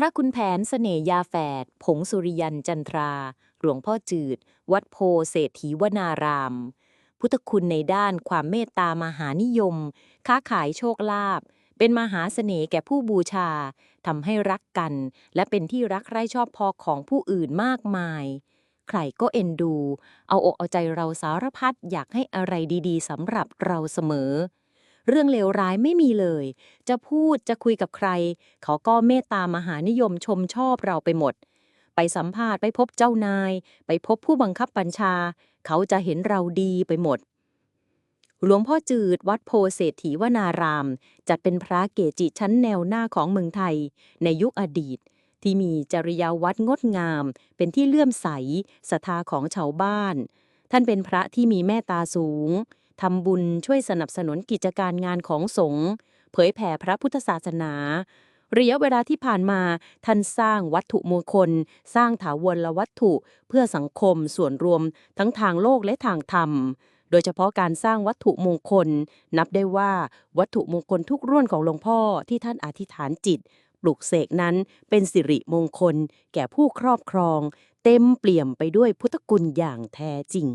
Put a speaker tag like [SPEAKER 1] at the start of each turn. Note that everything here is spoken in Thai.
[SPEAKER 1] ระคุณแผนเสน่ยาแฝด ผงสุริยันจันทรา หลวงพ่อจืด วัดโพเศรษฐีวนาราม พุทธคุณในด้านความเมตตามหานิยม ค้าขายโชคลาภเป็นมหาเสน่ห์แก่ผู้บูชาทำให้รักกัน และเป็นที่รักใคร่ชอบพอของผู้อื่นมากมาย ใครก็เอ็นดู เอาอกเอาใจเราสารพัดอยากให้อะไรดีๆสำหรับเราเสมอ เรื่องเลวร้ายไม่มีเลย จะพูดจะคุยกับใคร เขาก็เมตตามหานิยมชมชอบเราไปหมด ไปสัมภาษณ์ไปพบเจ้านาย ไปพบผู้บังคับบัญชา เขาจะเห็นเราดีไปหมด หลวงพ่อจืดวัดโพเศรษฐีวนาราม จัดเป็นพระเกจิชั้นแนวหน้าของเมืองไทย ในยุคอดีตที่มีจริยาวัดงดงาม เป็นที่เลื่อมใสศรัทธาของชาวบ้าน ท่านเป็นพระที่มีแม่ตาสูง ทำบุญช่วยสนับสนุนกิจการงานของสงฆ์เผยแผ่พระพุทธศาสนา ระยะเวลาที่ผ่านมาท่านสร้างวัตถุมงคล สร้างถาวรวัตถุ เพื่อสังคมส่วนรวม ทั้งทางโลกและทางธรรม โดยเฉพาะการสร้างวัตถุมงคล นับได้ว่าวัตถุมงคลทุกรุ่นของหลวงพ่อที่ท่านอธิษฐานจิต ปลุกเสกนั้นเป็นสิริมงคล แก่ผู้ครอบครอง เต็มเปี่ยมไปด้วยพุทธคุณอย่างแท้จริง